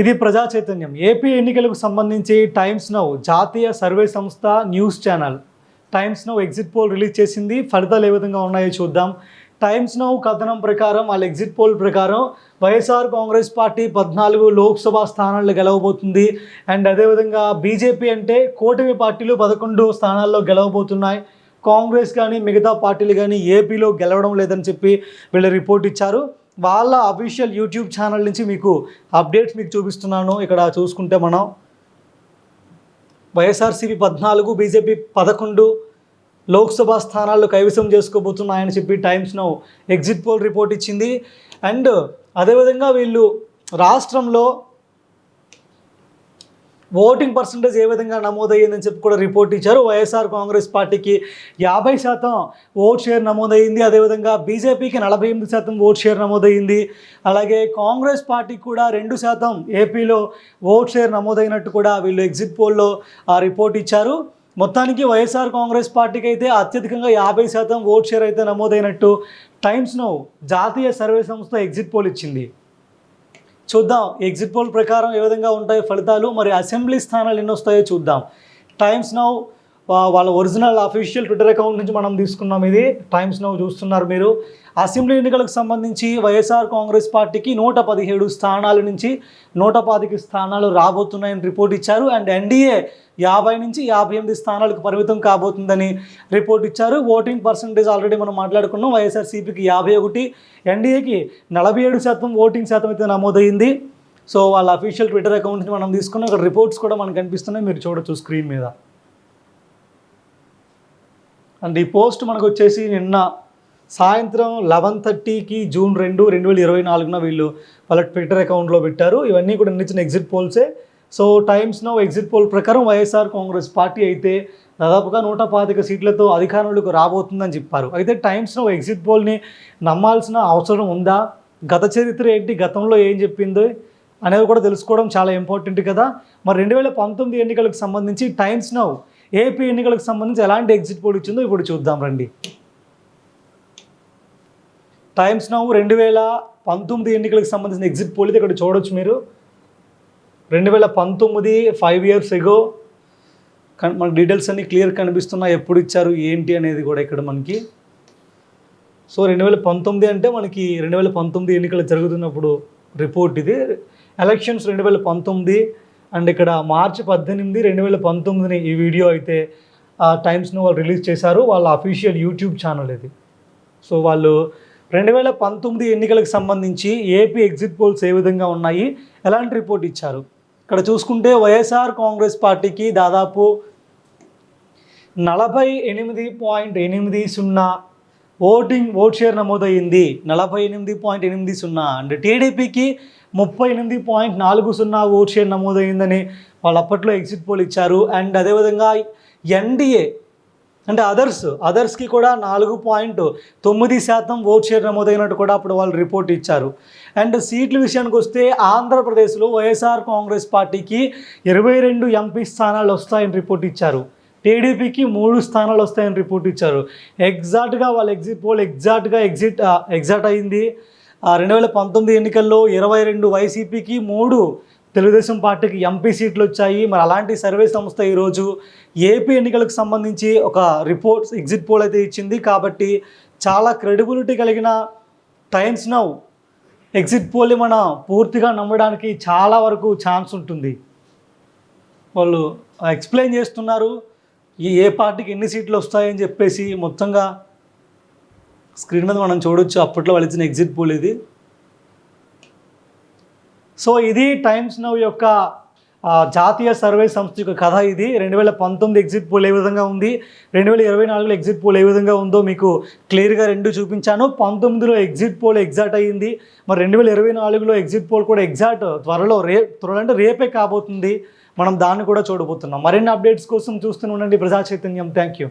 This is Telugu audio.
ఇది ప్రజా చైతన్యం. ఏపీ ఎన్నికలకు సంబంధించి టైమ్స్ నౌ జాతీయ సర్వే సంస్థ news channel. Times Now exit poll release చేసింది. ఫలితాలు ఏ విధంగా ఉన్నాయో చూద్దాం. టైమ్స్ నౌ కథనం ప్రకారం వాళ్ళ ఎగ్జిట్ పోల్ ప్రకారం వైఎస్ఆర్ కాంగ్రెస్ పార్టీ పద్నాలుగు లోక్సభ స్థానాలు గెలవబోతుంది. అండ్ అదేవిధంగా బీజేపీ అంటే కూటమి పార్టీలు పదకొండు స్థానాల్లో గెలవబోతున్నాయి. కాంగ్రెస్ కానీ మిగతా పార్టీలు కానీ ఏపీలో గెలవడం లేదని చెప్పి వీళ్ళు రిపోర్ట్ ఇచ్చారు. వాళ్ళ అఫీషియల్ యూట్యూబ్ ఛానల్ నుంచి మీకు అప్డేట్స్ మీకు చూపిస్తున్నాను. ఇక్కడ చూసుకుంటే మనం వైఎస్ఆర్సీపీ పద్నాలుగు బీజేపీ పదకొండు లోక్సభ స్థానాల్లో కైవసం చేసుకోబోతున్నాయని చెప్పి Times Now exit poll report ఇచ్చింది. అండ్ అదేవిధంగా వీళ్ళు రాష్ట్రంలో ఓటింగ్ పర్సంటేజ్ ఏ విధంగా నమోదయ్యిందని చెప్పి కూడా రిపోర్ట్ ఇచ్చారు. వైఎస్ఆర్ కాంగ్రెస్ పార్టీకి యాభై శాతం ఓట్ షేర్ నమోదయ్యింది. అదేవిధంగా బీజేపీకి నలభై ఎనిమిది శాతం ఓట్ షేర్ నమోదయ్యింది. అలాగే కాంగ్రెస్ పార్టీకి కూడా రెండు శాతం ఏపీలో ఓట్ షేర్ నమోదైనట్టు కూడా వీళ్ళు ఎగ్జిట్ పోల్లో ఆ రిపోర్ట్ ఇచ్చారు. మొత్తానికి వైఎస్ఆర్ కాంగ్రెస్ పార్టీకి అయితే అత్యధికంగా యాభై శాతం ఓట్ షేర్ అయితే నమోదైనట్టు టైమ్స్ను జాతీయ సర్వే సంస్థ ఎగ్జిట్ పోల్ ఇచ్చింది. చూద్దాం ఎగ్జిట్ పోల్ ప్రకారం ఏ విధంగా ఉంటాయో ఫలితాలు మరి అసెంబ్లీ స్థానాలు ఎన్ని వస్తాయో చూద్దాం. టైమ్స్ నౌ వాళ్ళ ఒరిజినల్ అఫీషియల్ ట్విట్టర్ అకౌంట్ నుంచి మనం తీసుకున్నాం. ఇది టైమ్స్ నౌ చూస్తున్నారు మీరు. అసెంబ్లీ ఎన్నికలకు సంబంధించి వైఎస్ఆర్ కాంగ్రెస్ పార్టీకి నూట పదిహేడు స్థానాల నుంచి నూట పాతిక స్థానాలు రాబోతున్నాయని రిపోర్ట్ ఇచ్చారు. అండ్ ఎన్డీఏ యాభై నుంచి యాభై ఎనిమిది స్థానాలకు పరిమితం కాబోతుందని రిపోర్ట్ ఇచ్చారు. ఓటింగ్ పర్సంటేజ్ ఆల్రెడీ మనం మాట్లాడుకున్నాం. వైఎస్ఆర్సీపీకి యాభై ఒకటి ఎన్డీఏకి నలభై ఏడు శాతం ఓటింగ్ శాతం అయితే నమోదైంది. సో వాళ్ళ అఫీషియల్ ట్విట్టర్ అకౌంట్ని మనం తీసుకున్న రిపోర్ట్స్ కూడా మనకు కనిపిస్తున్నాయి. మీరు చూడొచ్చు స్క్రీన్ మీద. అండ్ ఈ పోస్ట్ మనకు వచ్చేసి నిన్న సాయంత్రం లెవెన్ థర్టీకి జూన్ రెండు రెండు వేల ఇరవై నాలుగున వీళ్ళు వాళ్ళ ట్విట్టర్ అకౌంట్లో పెట్టారు. ఇవన్నీ కూడా నిన్న exit పోల్సే. So Times Now exit poll ప్రకారం వైఎస్ఆర్ కాంగ్రెస్ పార్టీ అయితే దాదాపుగా నూట పాతిక సీట్లతో అధికారంలోకి రాబోతుందని చెప్పారు. అయితే టైమ్స్ నో ఎగ్జిట్ పోల్ని నమ్మాల్సిన అవసరం ఉందా? గత చరిత్ర ఏంటి? గతంలో ఏం చెప్పింది? అనేది కూడా తెలుసుకోవడం చాలా ఇంపార్టెంట్ కదా. మరి రెండు వేల పంతొమ్మిది ఎన్నికలకు సంబంధించి టైమ్స్ నౌ ఏపీ ఎన్నికలకు సంబంధించి ఎలాంటి ఎగ్జిట్ పోల్ ఇచ్చిందో ఇప్పుడు చూద్దాం రండి. టైమ్స్ నవ్వు రెండు వేల పంతొమ్మిది ఎన్నికలకు సంబంధించిన ఎగ్జిట్ పోల్ ఇక్కడ చూడొచ్చు మీరు. రెండు వేల పంతొమ్మిది ఫైవ్ ఇయర్స్ ఎగో మన డీటెయిల్స్ అన్ని క్లియర్ కనిపిస్తున్నాయి. ఎప్పుడు ఇచ్చారు ఏంటి అనేది కూడా ఇక్కడ మనకి. సో రెండు వేల పంతొమ్మిది అంటే మనకి రెండు వేల పంతొమ్మిది ఎన్నికలు జరుగుతున్నప్పుడు రిపోర్ట్ ఇది. ఎలక్షన్స్ రెండు వేల పంతొమ్మిది అండ్ ఇక్కడ మార్చి పద్దెనిమిది రెండు వేల పంతొమ్మిదిని ఈ వీడియో అయితే టైమ్స్ను వాళ్ళు రిలీజ్ చేశారు. వాళ్ళ అఫీషియల్ యూట్యూబ్ ఛానల్ ఇది. సో వాళ్ళు రెండు వేల పంతొమ్మిది ఎన్నికలకు సంబంధించి ఏపీ ఎగ్జిట్ పోల్స్ ఏ విధంగా ఉన్నాయి ఎలాంటి రిపోర్ట్ ఇచ్చారు? ఇక్కడ చూసుకుంటే వైఎస్ఆర్ కాంగ్రెస్ పార్టీకి దాదాపు నలభై ఎనిమిది పాయింట్ ఎనిమిది సున్నా ఓటింగ్ ఓట్ షేర్ నమోదయ్యింది. నలభై ఎనిమిది పాయింట్ ఎనిమిది సున్నా. అండ్ టీడీపీకి ముప్పై ఎనిమిది పాయింట్ నాలుగు సున్నా ఓట్ షేర్ నమోదయ్యిందని వాళ్ళు అప్పట్లో ఎగ్జిట్ పోల్ ఇచ్చారు. అండ్ అదేవిధంగా ఎన్డీఏ అంటే అదర్స్ అదర్స్కి కూడా నాలుగు పాయింట్ తొమ్మిది శాతం ఓట్ షేర్ నమోదైనట్టు కూడా అప్పుడు వాళ్ళు రిపోర్ట్ ఇచ్చారు. అండ్ సీట్ల విషయానికి వస్తే ఆంధ్రప్రదేశ్లో వైఎస్ఆర్ కాంగ్రెస్ పార్టీకి ఇరవై రెండు ఎంపీ స్థానాలు వస్తాయని రిపోర్ట్ ఇచ్చారు. టీడీపీకి మూడు స్థానాలు వస్తాయని రిపోర్ట్ ఇచ్చారు. ఎగ్జాక్ట్గా వాళ్ళ ఎగ్జిట్ పోల్ ఎగ్జాక్ట్గా ఎగ్జిట్ ఎగ్జాక్ట్ అయింది. రెండు వేల పంతొమ్మిది ఎన్నికల్లో ఇరవై రెండు వైసీపీకి మూడు తెలుగుదేశం పార్టీకి ఎంపీ సీట్లు వచ్చాయి. మరి అలాంటి సర్వే సంస్థ ఈరోజు ఏపీ ఎన్నికలకు సంబంధించి ఒక రిపోర్ట్స్ ఎగ్జిట్ పోల్ అయితే ఇచ్చింది. కాబట్టి చాలా క్రెడిబిలిటీ కలిగిన టైమ్స్ నౌ ఎగ్జిట్ పోల్ని మనం పూర్తిగా నమ్మడానికి చాలా వరకు ఛాన్స్ ఉంటుంది. వాళ్ళు ఎక్స్ప్లెయిన్ చేస్తున్నారు. ఈ ఏ పార్టీకి ఎన్ని సీట్లు వస్తాయని చెప్పేసి మొత్తంగా స్క్రీన్ మీద మనం చూడొచ్చు. అప్పట్లో వాళ్ళు ఇచ్చిన ఎగ్జిట్ పోల్ ఇది. సో ఇది టైమ్స్ నవ్ యొక్క జాతీయ సర్వే సంస్థ యొక్క కథ ఇది. రెండు వేల పంతొమ్మిది ఎగ్జిట్ పోల్ ఏ విధంగా ఉంది? రెండు వేల ఇరవై నాలుగులో ఎగ్జిట్ పోల్ ఏ విధంగా ఉందో మీకు క్లియర్గా రెండు చూపించాను. పంతొమ్మిదిలో ఎగ్జిట్ పోల్ ఎగ్జాక్ట్ అయ్యింది. మరి రెండు వేల ఇరవై నాలుగులో ఎగ్జిట్ పోల్ కూడా ఎగ్జాక్ట్ త్వరలో రే త్వరలో అంటే రేపే కాబోతుంది. మనం దాన్ని కూడా చూడబోతున్నాం. మరిన్ని అప్డేట్స్ కోసం చూస్తూనే ఉండండి. ప్రజా చైతన్యం. Thank you